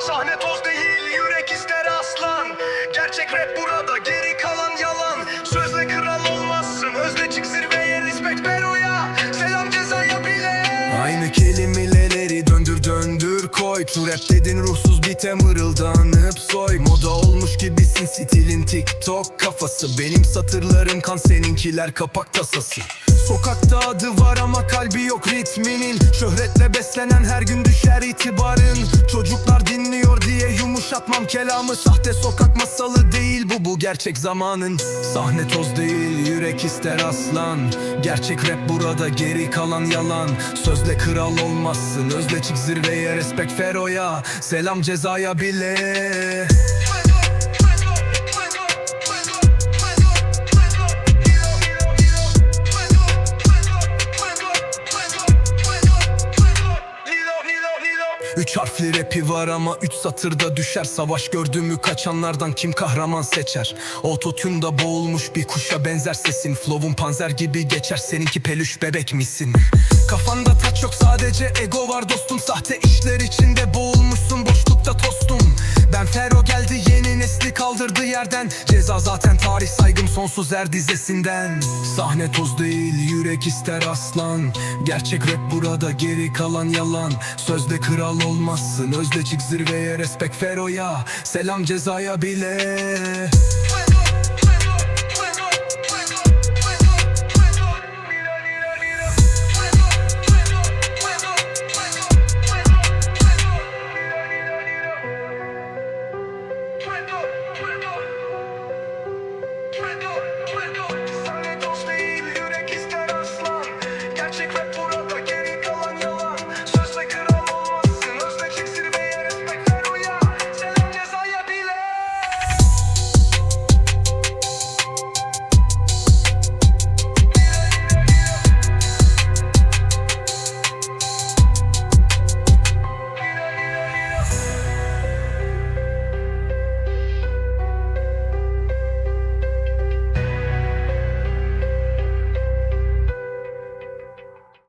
Sahne toz değil yürek ister aslan. Gerçek rap burada geri kalan yalan. Sözle kral olmazsın özle çık zirveye Respect Peru'ya selam cezaya bile. Aynı kelimeler koy rap dedin ruhsuz bite mırıldanıp soy. Moda olmuş gibisin stilin tiktok kafası. Benim satırlarım kan seninkiler kapak tasası. Sokakta adı var ama kalbi yok ritminin. Şöhretle beslenen her gün düşer itibarın. Çocuklar dinliyor diye yumuşatmam kelamı. Sahte sokak masalı değil bu bu gerçek zamanın. Sahne toz değil yürek ister aslan. Gerçek rap burada geri kalan yalan. Sözle kral olmazsın özle çık zirveye. Respect Fero'ya selam cezaya bile Üç harfli rapi var ama üç satırda düşer. Savaş gördüğümü kaçanlardan kim kahraman seçer? Ototune'da boğulmuş bir kuşa benzer sesin. Flow'un panzer gibi geçer. Seninki peluş bebek misin? Kafanda taç yok sadece ego var dostum. Sahte işler içinde yerden. Ceza zaten tarih saygım sonsuz er dizesinden. Sahne toz değil yürek ister aslan. Gerçek rap burada geri kalan yalan. Sözde kral olmazsın özde çık zirveye Respect Fero'ya. Selam cezaya bile